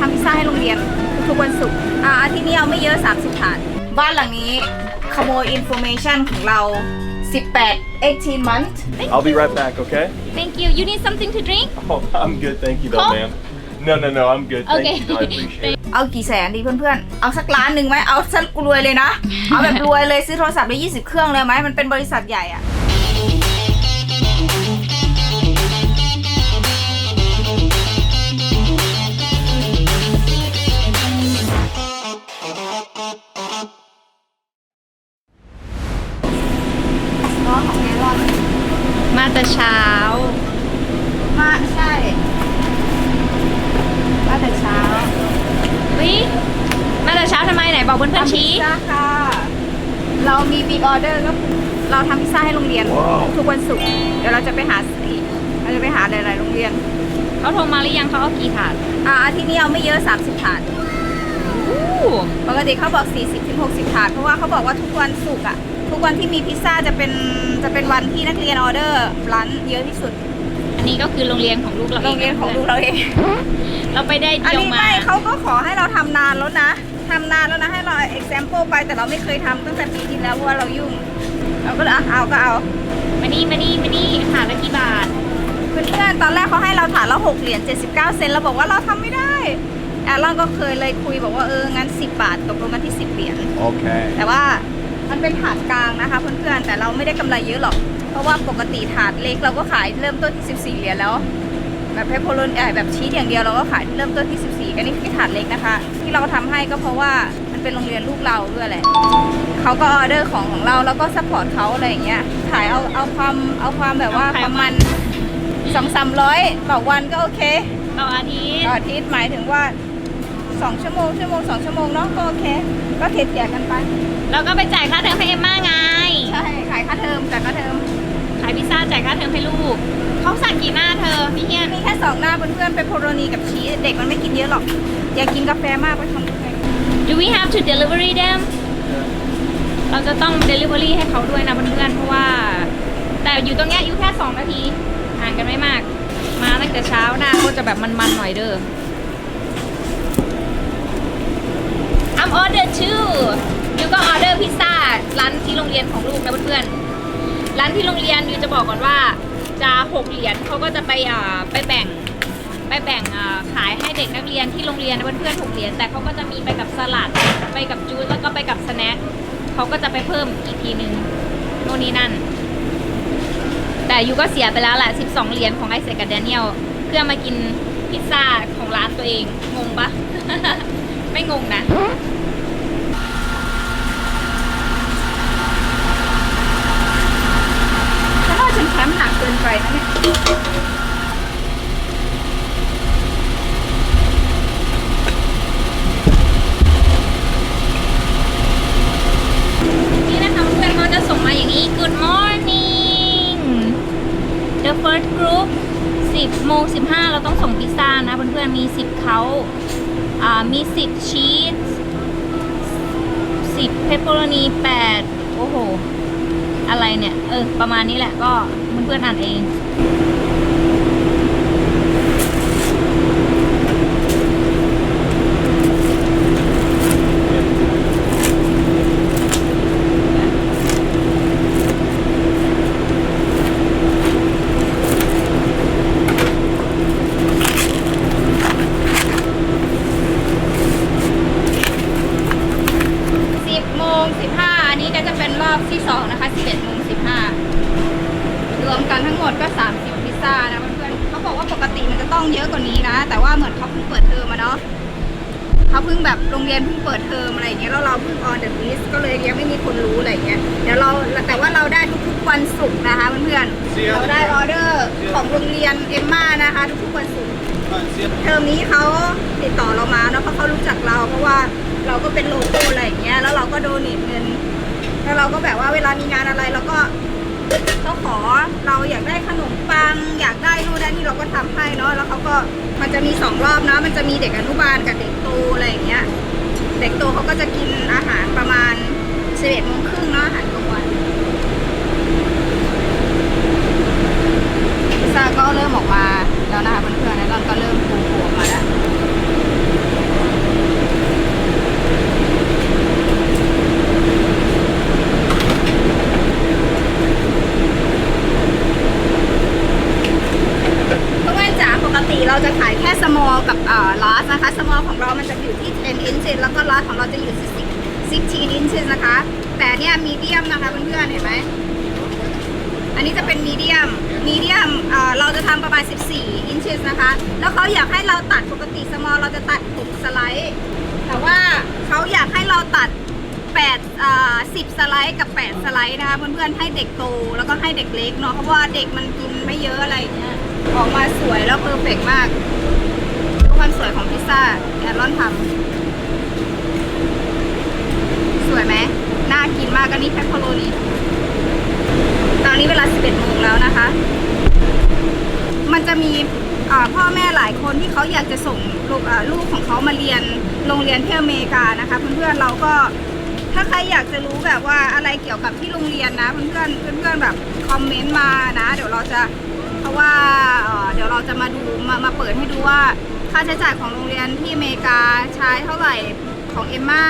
ทำพิซซ่าให้โรงเรียนทุกๆวันศุกร์อ่าอาทิตย์นี้เอาไม่เยอะ 30ถาดบ้านหลังนี้ขโมยอินโฟเมชันของเรา 18 18 month I'll be right back, okay? Thank you. You need something to drink? Oh, I'm good, thank you, though, Coke? ma'am. No, no, no, I'm good. Thank Okay. you, though, I appreciate it. เอากี่แสนดีเพื่อนๆ เอาสักล้านหนึ่งไหม เอาสักรวยเลยนะ เอาแบบรวยเลยซื้อโทรศัพท์ได้20 เครื่องเลยไหม มันเป็นบริษัทใหญ่อะ อ่าอาทิตย์นี้เอาไม่เยอะ 30 ถาดอู้ปกติเขาบอก 40ถึง60 ถาด เพราะว่าเขาบอกว่าทุกวันศุกร์อะทุกวันที่มีพิซซ่าจะเป็นจะเป็นวันที่นักเรียนออเดอร์ร้านเยอะที่สุด อันนี้ก็คือโรงเรียนของลูกเราเองโรงเรียนของลูกเราเอง เราไปได้อันเดียวนี้มาไม่เขาก็ขอให้เราทำนานแล้วนะทำนานแล้วนะให้เรา example ไปแต่เราไม่เคยทำตั้งแต่ปีที่แล้วเพราะว่าเรายุ่ง เราก็เลยอะเอาก็เอา มานี่มานี่มานี่ถาดละกี่บาท เพื่อนๆตอนแรกเขาให้เราถานละ6เหรียญ79 เซนต์เราบอกว่าเราทำไม่ได้แอลลอนก็เคยเลยคุยบอกว่าเอองั้น 10 บาทตกลงกันที่ 10 เหรียญ Okay. แต่ว่ามันเป็นถาดกลางนะคะเพื่อนๆแต่เราไม่ได้กำไรเยอะหรอก เพราะว่าปกติถาดเล็กเราก็ขายเริ่มต้นที่ 14 เหรียญแล้ว แบบเพปโพลนเอ่อแบบชีสอย่างเดียวเราก็ขายเริ่มต้นที่ 14 อันนี้คือถาดเล็กนะคะ ที่เราทำให้ก็เพราะว่ามันเป็นโรงเรียนลูกเราด้วยแหละเขาก็ออเดอร์ของของเราแล้วก็ซัพพอร์ตเขาอะไรอย่างเงี้ยขายเอาเอาความเอาความแบบว่าเอาคขายวามมัน สองสามร้อยต่อวันก็โอเค ต่ออาทิตย์ต่ออาทิตย์หมายถึงว่าสองชั่วโมงชั่วโมงสองชั่วโมงเนาะก็โอเค ก็เทียบเทียบกันไปเราก็ไปจ่ายค่าเทอมให้เอมม่าไง ใช่ขายค่าเทอมจ่ายค่าเทอมขายพิซซ่าจ่ายค่าเทอมให้ลูกเขาสั่งกี่หน้าเธอพี่เฮียนมีแค่สองหน้าเพื่อนๆเป็นโพโรนีกับชีสเด็กมันไม่กินเยอะหรอก อยากกินกาแฟมากไปทำกาแฟ Do we have to delivery them เราจะต้อง delivery ให้เขาด้วยนะเพื่อนๆเพราะว่า แต่อยู่ตรงเนี้ยอยู่แค่ 2 นาทีห่างกันไม่มาก มาตั้งแต่เช้าหน้าก็จะแบบมันๆหน่อยเด้อ I'm order too ยูก็ออเดอร์พิซซ่าร้านที่โรงเรียนของลูกนะเพื่อนๆ ร้านที่โรงเรียนยูจะบอกก่อนว่าจะหกเหรียญเขาก็จะไปอ่าไปแบ่งไปแบ่งขายให้เด็กนักเรียนที่โรงเรียนเพื่อนๆหกเหรียญแต่เขาก็จะมีไปกับสลัดไปกับจูสแล้วก็ไปกับสแน็คเขาก็จะไปเพิ่มอีกทีนึงโน่นนี่นั่น แต่ยูก็เสียไปแล้วแหละ 12 เหรียญของไอเซกับแดเนียลเพื่อมากินพิซซ่าของร้านตัวเอง งงปะ ไม่งงนะฉันว่าฉันแคมป์หนักเกินไปนะเนี่ยนี่นะคะเพื่อนเขาจะส่งมาอย่างนี้ Good morning the first group 10โมง15 เราต้องส่งพิซซ่านะเพื่อนๆมี 10เขาอ่ามี 10 ชีส10เพปเปอโรนี8โอ้โห อะไรเนี่ย เออ ประมาณนี้แหละก็เพื่อนๆอ่านเอง 10โมง15 อันนี้ก็จะเป็นรอบที่ 2 นะคะ 11โมง15 รวมกันทั้งหมดก็ 30 พิซซ่านะเพื่อนๆเขาบอกว่าปกติมันจะต้องเยอะกว่านี้นะ แต่ว่าเหมือนเขาเพิ่งเปิดเทอมมาเนาะเขาเพิ่งแบบโรงเรียนเพิ่งเปิดเทอมอะไรอย่างเงี้ยแล้วเราเพิ่งออนเดอะลิสก็เลยยังไม่มีคนรู้อะไรอย่างเงี้ย เดี๋ยวเราแต่ว่าเราได้ทุกๆวันศุกร์นะคะเพื่อนๆ เราได้ออเดอร์ของโรงเรียนเอมม่านะคะทุกๆวันศุกร์เทอมนี้เขาติดต่อเรามาเนาะเพราะเขารู้จักเราเพราะว่าเราก็เป็นโลโก้อะไรอย่างเงี้ยแล้วเราก็โดเนทเงินแล้วเราก็แบบว่าเวลามีงานอะไรเราก็เขาขอเราอยากได้ขนมปัง อยากได้นู่นนั่นนี่เราก็ทำให้เนาะแล้วเขาก็มันจะมีสองรอบนะมันจะมีเด็กอนุบาลกับเด็กโตอะไรอย่างเงี้ย เด็กโตเขาก็จะกินอาหารประมาณสิบเอ็ดโมงครึ่งเนาะอาหารกลางวันพิ ซ่าก็เริ่มออกมาแล้วนะคะเพื่อนๆแล้วเราก็เริ่มปูปูออกมาแล้ว อ่า large นะคะ small ของเรามันจะอยู่ที่ 10 inches แล้วก็ large ของเราจะอยู่ที่6 16 inches นะคะ แต่เนี่ย medium นะคะเพื่อนๆเห็นไหม อันนี้จะเป็น medium medium เอ่อเราจะทำประมาณ 14 inches นะคะ แล้วเขาอยากให้เราตัดปกติ small เราจะตัด6สไลด์ แต่ว่าเขาอยากให้เราตัด8อ่า10 สไลด์กับ 8 สไลด์นะคะเพื่อนๆให้เด็กโตแล้วก็ให้เด็กเล็กเนาะเพราะว่าเด็กมันกินไม่เยอะอะไรอย่างเงี้ยออกมาสวยแล้วเพอร์เฟกมากความสวยของพิซซ่าแอรอนทำสวยไหมน่ากินมากอันนี้แพปเปอโรนีตอนนี้เวลา 11โมงแล้วนะคะ มันจะมี อ่าพ่อแม่หลายคนที่เขาอยากจะส่งลูกอ่าลูกของเขามาเรียนโรงเรียนที่อเมริกานะคะเพื่อนๆเราก็ถ้าใครอยากจะรู้แบบว่าอะไรเกี่ยวกับที่โรงเรียนนะเพื่อนๆเพื่อนๆแบบคอมเมนต์มานะ เดี๋ยวเราจะเพราะว่าเดี๋ยวเราจะมาดูมามาเปิดให้ดูว่าค่าใช้จ่ายของโรงเรียนที่อเมริกาใช้เท่าไหร่ของเอมมา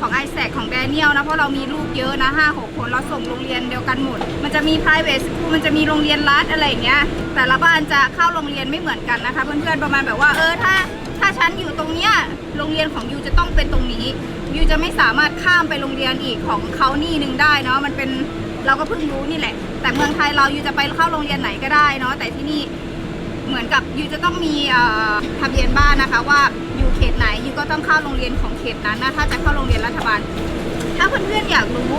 ของไอแซคของแดเนียลนะเพราะเรามีลูกเยอะนะห้าหกคนเราส่งโรงเรียนเดียวกันหมด มันจะมี private school มันจะมีโรงเรียนรัฐอะไรอย่างเงี้ยแต่ละบ้านจะเข้าโรงเรียนไม่เหมือนกันนะคะ เพื่อนๆประมาณแบบว่าเออถ้าถ้าฉันอยู่ตรงเนี้ยโรงเรียนของยูจะต้องเป็นตรงนี้ยูจะไม่สามารถข้ามไปโรงเรียนอีกของเขานี่หนึ่งได้เนาะมันเป็นเราก็เพิ่งรู้นี่แหละ แต่เมืองไทยเรายูจะไปเข้าโรงเรียนไหนก็ได้เนาะแต่ที่นี่เหมือนกับยูจะต้องมีทะเบียนบ้านนะคะว่า เขตไหนยูก็ต้องเข้าโรงเรียนของเขตนั้นนะถ้าจะเข้าโรงเรียนรัฐบาล ถ้าเพื่อนๆอยากรู้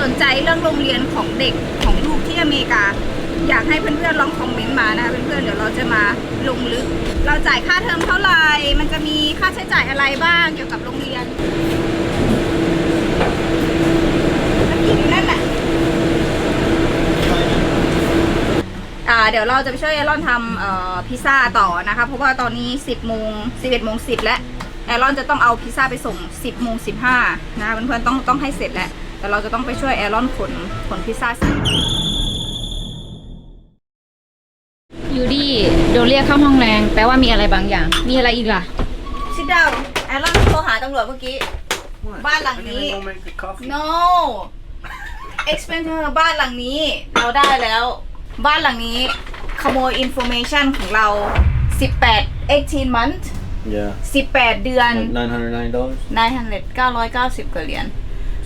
สนใจเรื่องโรงเรียนของเด็กของลูกที่อเมริกา อยากให้เพื่อนๆลองคอมเมนต์มานะคะเพื่อนๆเดี๋ยวเราจะมาลงลึก เราจ่ายค่าเทอมเท่าไหร่มันจะมีค่าใช้จ่ายอะไรบ้างเกี่ยวกับโรงเรียนมันกินอยู่นั่นแหละ อ่า เดี๋ยวเราจะไปช่วยแอรอนทำเอ่อพิซซ่าต่อนะคะ เพราะว่าตอนนี้ 10โมง11โมง10แล้วแอรอนจะต้องเอาพิซซ่าไปส่ง 10โมง15นะคะเพื่อนๆต้องต้องให้เสร็จแล้วแต่เราจะต้องไปช่วยแอรอนขนขนพิซซ่าเสร็จยูดี้โดนเรียกเข้าห้องแรงแปลว่ามีอะไรบางอย่าง มีอะไรอีกล่ะชิดดาวแอรอนโทรหาตำรวจเมื่อกี้ บ้านหลังนี้ no explain to her บ้านหลังนี้ เราได้แล้ว บ้านหลังนี้ ขโมย information ของเรา 18 18 month Yeah, 18 เดือน like nine hundred nine dollars. 900 990 กว่าเหรียญ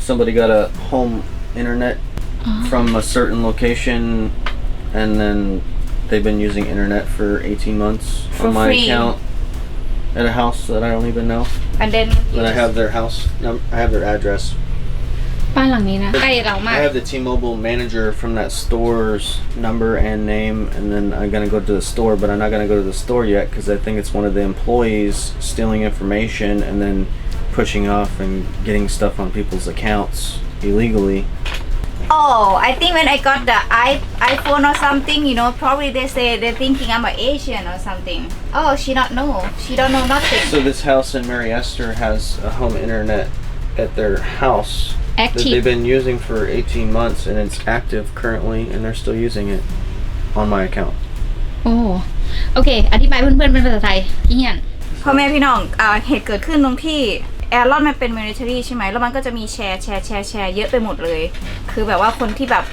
Somebody got a home internet from a certain location, and then they've been using internet for eighteen months For on my free. account at a house that I don't even know. and then But I have their house. num- I have their address. บ้านหลังนี้นะใกล้เรามาก I have the T-Mobile manager from that store's number and name, and then I'm gonna go to the store, but I'm not gonna go to the store yet because I think it's one of the employees stealing information and then pushing off and getting stuff on people's accounts illegally. oh I think when I got the i iPhone or something you know probably they say they're thinking I'm an Asian or something oh she not know she don't know nothing So this house in Mary Esther has a home internet at their house that Active they've been using for 18 months, and it's active currently, and they're still using it on my account. โอ้โอเค อธิบายเพื่อนๆเป็นภาษาไทยพี่เฮียน พ่อแม่พี่น้องอ่าเหตุเกิดขึ้นตรงที่แอรอนมันเป็นมิลิเ a อรี่ใช่ไหมแล้วมันก็จะมีแชร์แชร์แชร์แชร์เยอะไปหมดเลย คือแบบว่าคนที่แบบ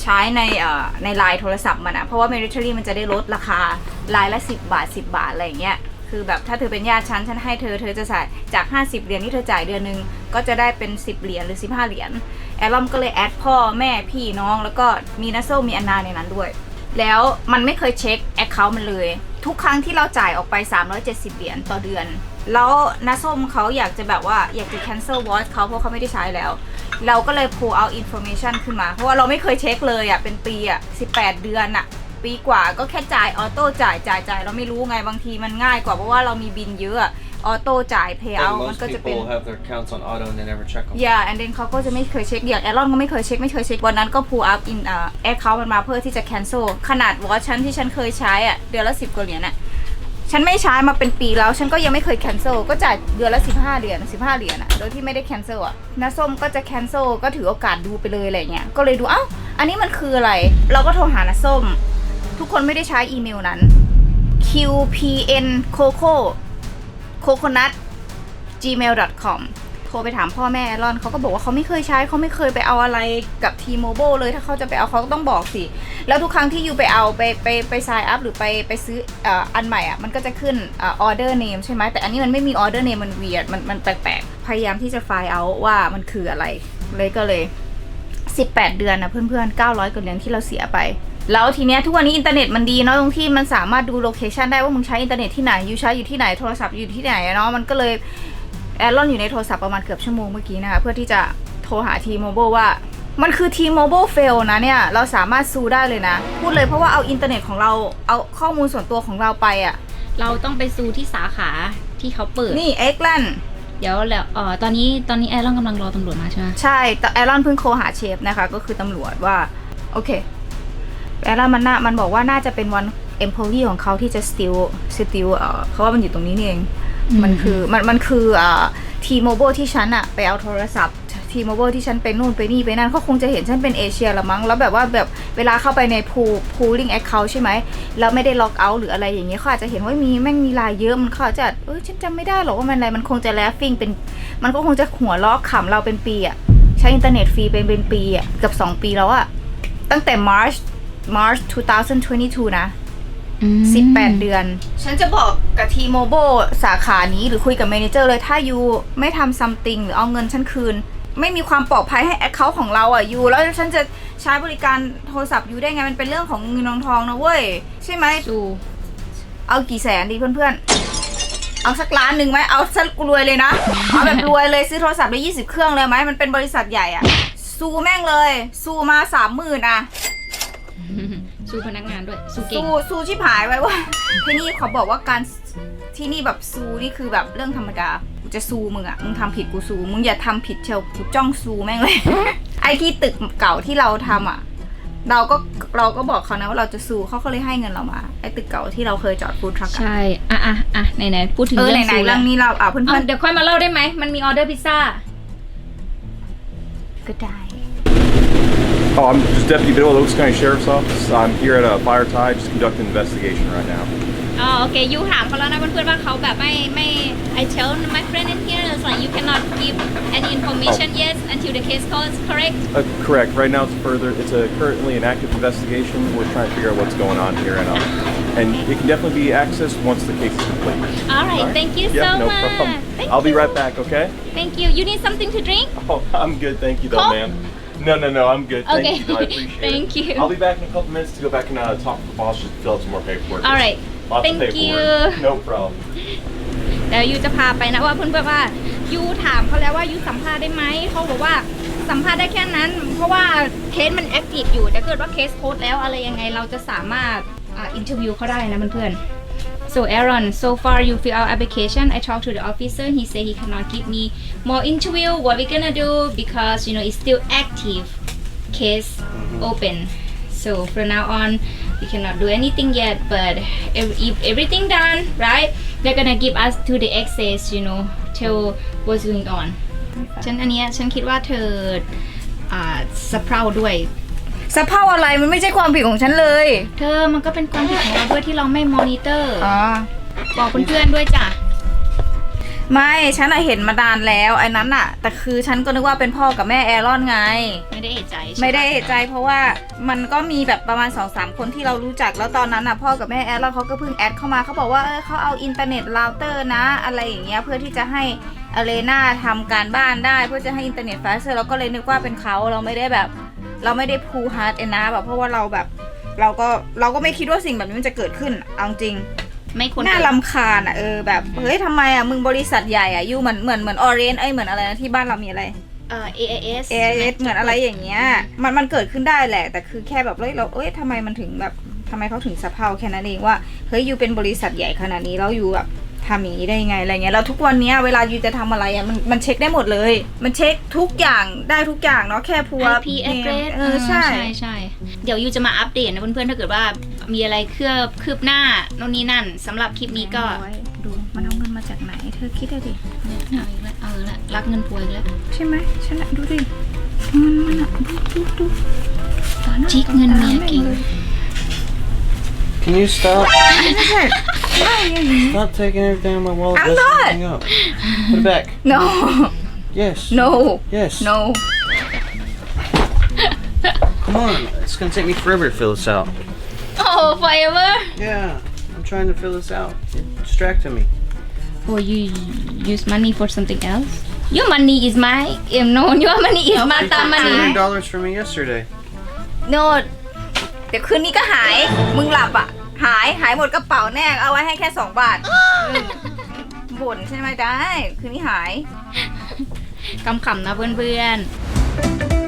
ใช้ในเอ่อในไลน์โทรศัพท์มันอะเพราะว่ามิลิเ a อรี่มันจะได้ลดราคาไลน์ละ 10 บาท 10 บาทอะไรอย่างเงี้ย คือแบบถ้าเธอเป็นญาติฉันฉันให้เธอเธอจะจ่ายจาก 50 เหรียญที่เธอจ่ายเดือนหนึงก็จะได้เป็น 10 เหรียญหรือ 15 เหรียญแอรอนก็เลยแอดพ่อแม่พี่น้อง แล้วก็มีนัสโซมีอันนาในนั้นด้วย แล้วมันไม่เคยเช็คแอคเคาท์มันเลย ทุกครั้งที่เราจ่ายออกไป 370 เหรียญต่อเดือน แล้วนาส้มเขาอยากจะแบบว่าอยากจะ cancel watch เขาเพราะเขาไม่ได้ใช้แล้ว เราก็เลย pull out information ขึ้นมา เพราะว่าเราไม่เคยเช็คเลยอะเป็นปีอะ18 เดือนอะ ปีกว่าก็แค่จ่ายออโต้จ่ายจ่ายจ่ายเราไม่รู้ไงบางทีมันง่ายกว่าเพราะว่าเรามีบินเยอะออโต้จ่าย pay And out มัน most ก็จะเป็น people have their accounts on auto and they never check them. yeah and then เขาก็จะไม่เคยเช็คอย่างแอรอนก็ไม่เคยเช็คไม่เคยเช็ควันนั้นก็ pull up in อ่า account มันมาเพื่อที่จะ cancel ขนาดวอชฉันที่ฉันเคยใช้อะเดือนละสิบกว่าเหรียญอะฉันไม่ใช้มาเป็นปีแล้ว ฉันก็ยังไม่เคย cancel ก็จ่ายเดือนละ 15 เหรียญ15 เหรียญอะโดยที่ไม่ได้ cancel อะน้าส้มก็จะ cancel ก็ถือโอกาสดูไปเลยอะไรเงี้ยก็เลยดูเอ้าอันนี้มันคืออะไร เราก็โทรหาน้าส้ม ทุกคนไม่ได้ใช้อีเมลนั้น qpn coco coconut gmail.com โทรไปถามพ่อแม่แอรอนเขาก็บอกว่าเขาไม่เคยใช้เขาไม่เคยไปเอาอะไรกับ T-Mobile เลยถ้าเขาจะไปเอาเขาก็ต้องบอกสิ แล้วทุกครั้งที่ยูไปเอาไปไปไป sign up หรือไปไปซื้ออ,อันใหม่อะมันก็จะขึ้นออ order name ใช่ไหมแต่อันนี้มันไม่มี order name มัน weird มันมันแปลกๆ พยายามที่จะ find out ว่ามันคืออะไร เลยก็เลย 18 เดือนนะเพื่อนๆ900กว่าเหรียญที่เราเสียไป แล้วทีเนี้ยทุกวันนี้อินเทอร์เน็ตมันดีเนาะตรงที่มันสามารถดูโลเคชันได้ว่ามึงใช้อินเทอร์เน็ตที่ไหนยูใช้อยู่ที่ไหนโทรศัพท์อยู่ที่ไหนอะเนาะมันก็เลยแอรอนอยู่ในโทรศัพท์ประมาณเกือบชั่วโมงเมื่อกี้นะคะเพื่อที่จะโทรหาทีโมบ i l ว่ามันคือทีโมบ i l fail นะเนี่ย เราสามารถซูได้เลยนะ พูดเลยเพราะว่าเอาอินเทอร์เน็ตของเราเอาข้อมูลส่วนตัวของเราไปอะเราต้องไปซูที่สาขาที่เขาเปิด นี่เอ็กแลนเดี๋ยวแล้วเอ่อตอนนี้ตอนนี้แอร์ลอนกำลังรอตำรวจมาใช่ไหมใช่แต่แอรอนเพิ่งโทรหาเชฟนะคะ ก็คือตำรวจว่า โอเค แอรอนมันน่ามันบอกว่าน่าจะเป็นวัน employee ของเขาที่จะ steal steal เอ่อเพราะว่ามันอยู่ตรงนี้นี่เอง มันคือมันมันคืออ่าทีโมบ i l ที่ฉันอะไปเอาโทรศัพท์ทีโมบ i l ที่ฉันไปนู่นไปนี่ไปนั่นเขาคงจะเห็นฉันเป็นเอเชียละมั้ง แล้วแบบว่าแบบเวลาเข้าไปใน pool pooling account ใช่ไหม แล้วไม่ได้ล็อกเอาท์หรืออะไรอย่างเงี้ยเขาอาจจะเห็นว่ามีแม่งมีลายเยอะมันเขาอาจจะเออฉันจำไม่ได้หรอกว่ามันอะไรมันคงจะแลฟฟิงเป็น มันก็คงจะหัวล้อขำเราเป็นปีอะใช้อินเทอร์เน็ตฟรีเป็นเป็นปีอะเกือบ2 ปีแล้วอะตั้งแต่ March March 2022 นะ อืม18 เดือน ฉันจะบอกกับทีโมโบสาขานี้หรือคุยกับเมเนเจอร์เลยถ้ายูไม่ทำซัมติงหรือเอาเงินฉันคืน ไม่มีความปลอดภัยให้แอคเคาท์ของเราอะยูแล้วฉันจะใช้บริการโทรศัพท์ยูได้ไง มันเป็นเรื่องของเงินทองทองนะเว้ย ใช่ไหมซูเอากี่แสนดีเพื่อนๆ เอาสักล้านหนึ่งไหม เอาสักรวยเลยนะ เอาแบบรวยเลยซื้อโทรศัพท์ได้ยี่สิบเครื่องเลยไหม มันเป็นบริษัทใหญ่อะซูแม่งเลยซูมาสามหมื่นอะ ซูพนักงานด้วยซูเก่งซูซูชิบหายไว้ว่า ที่นี่ขอบอกว่าการที่นี่แบบซูนี่คือแบบเรื่องธรรมดา กูจะซูมึงอะมึงทำผิดกูซูมึงอย่าทำผิดเชียวกูจ้องซูแม่งเลย ไอ้ที่ตึกเก่าที่เราทำอะเราก็เราก็บอกเขานะว่าเราจะซูเขาก็เลยให้เงินเรามาไอ้ตึกเก่าที่เราเคยจอดฟูดทรัคอะใช่ อะอะอะไหนไหนพูดถึงเออเรื่องไหนซูๆแล้เรื่วองนี้เราอะเพื่เอาอนเดี๋ยวค่อยมาเล่าได้ไหม มันมีออเดอร์พิซซ่า ๆก็ได้ Oh, I'm just Deputy Biddle, Oaks County Sheriff's Office. I'm here at uh, Fire Tide, just conducting an investigation right now. อ๋อโอเคยูถามเขาแล้วนะเพื่อนๆว่าเขาแบบไม่ไม่ I tell my friend in here it's like you cannot give any information yet until the case call is correct Uh, correct. Right now, it's further. It's a currently an active investigation. We're trying to figure out what's going on here, and um, and it can definitely be accessed once the case is complete. alright thank you Yeah, so no much problem. Thank I'll be you. right back. Okay. thank you you need something to drink Oh, I'm good. Thank you, though, Coke? ma'am. No, no, no. I'm good. Thank Okay. you. Though. I appreciate Thank it. you. I'll be back in a couple minutes to go back and uh, talk to the boss just to fill out some more paperwork. All right. Lots Thank of paperwork. you. No problem. เดี๋ยวยูจะพาไปนะว่าเพื่อนๆว่ายูถามเขาแล้วว่ายูสัมภาษณ์ได้ไหมเขาบอกว่าสัมภาษณ์ได้แค่นั้น เพราะว่าเคสมันแอคทีฟอยู่แต่เกิดว่าเคสโพสต์แล้วอะไรยังไงเราจะสามารถอ่าอินเทอร์วิวเขาได้นะเพื่อนๆ so Aaron so far you fill out application I talked to the officer he said he cannot give me more interview what we gonna do because you know it's still active case open so from now on we cannot do anything yet but if, if everything done right they're gonna give us to the access you know till what's going on ฉันอันเนี้ยฉันคิดว่าเธออ่าสะเพร่าด้วย สภาพอะไรมันไม่ใช่ความผิดของฉันเลยเธอมันก็เป็นความผิดของเราด้วยที่เราไม่มอนิเตอร์อ๋อบอกเพื่อนๆด้วยจ้ะไม่ฉันอะเห็นมานานแล้วไอ้นั้นอะแต่คือฉันก็นึกว่าเป็นพ่อกับแม่แอรอนไง ไม่ได้เอะใจใช่หไม่ได้เอะใจเพราะว่ามันก็มีแบบประมาณ2อสามคนที่เรารู้จักแล้วตอนนั้นอะพ่อกับแม่แอดแล้วเขาก็เพิ่งแอดเข้ามาเขาบอกว่าเออเขาเอาอินเทอร์เน็ตเราเตอร์นะ อะไรอย่างเงี้ยเพื่อที่จะให้อเลนาทำการบ้านได้เพื่อจะให้อินเทอร์เน็ตฟาสเซอร์เราก็เลยนึกว่าเป็นเขาเราไม่ได้แบบ เราไม่ได้พูฮาร์ดเอนนะแบบเพราะว่าเราแบบ เราก็เราก็ไม่คิดว่าสิ่งแบบนี้มันจะเกิดขึ้นเอาจริงไม่ควรน่าเกิดลำคาญอะเออแบบเฮ้ยทำไมอะมึงบริษัทใหญ่อะอยู่เหมือนเหมือนเหมือนออเรนไอยเหมือนอะไรนะที่บ้านเรามีอะไรเอ่อ AIS เอเอสเหมือนอะไรอย่างเงี้ยมันมันเกิดขึ้นได้แหละ แต่คือแค่แบบเฮ้ยเราเอ้ยทำไมมันถึงแบบทำไมเขาถึงสะเพร่าแค่นั้นเองว่าเฮ้ยยูเป็นบริษัทใหญ่ขนาดนี้แล้วยูแบบ ทำอย่างนี้ได้ยังไงอะไรเงี้ยแล้วทุกวันเนี้ยเวลายูจะทำอะไรอะมันมันเช็คได้หมดเลย มันเช็คทุกอย่างได้ทุกอย่างเนาะแค่พัว IP address เออใช่ ใช่ใช่เดี๋ยวยูจะมาอัปเดตนะเพื่อนๆถ้าเกิดว่ามีอะไรเคลือบคืบหน้าโน่นนี่นั่นสำหรับคลิปนี้ก็ดูมันเอาเงินมาจากไหน เธอคิดได้ดิเอาอีกแล้วเอาอีกแล้วรักเงินป่วยอีกแล้วใช่ไหมฉันอะดูดิเงินมันอะดูดูดูต่อหาจิกเงินเมียเก่ง Can you stop? ไม่ใช่ไม่อ ย่างนี้ Stop taking everything in my wallet. I'm That's not. everything up. Put it back. no Yes. no Yes. no Come on. It's gonna take me forever to fill this out. โอ้ forever Yeah. I'm trying to fill this out. You're distracting me. or you use money for something else your money is my um, no your money is my You took money $200 dollars from me yesterday. no เดี๋ยวคืนนี้ก็หาย มึงหลับอ่ะ หายหายหมดกระเป๋าแน่เอาไว้ให้แค่สองบาทอืมบ่นใช่ไหมได้ คืนนี้หายคำๆนะเพื่อนๆ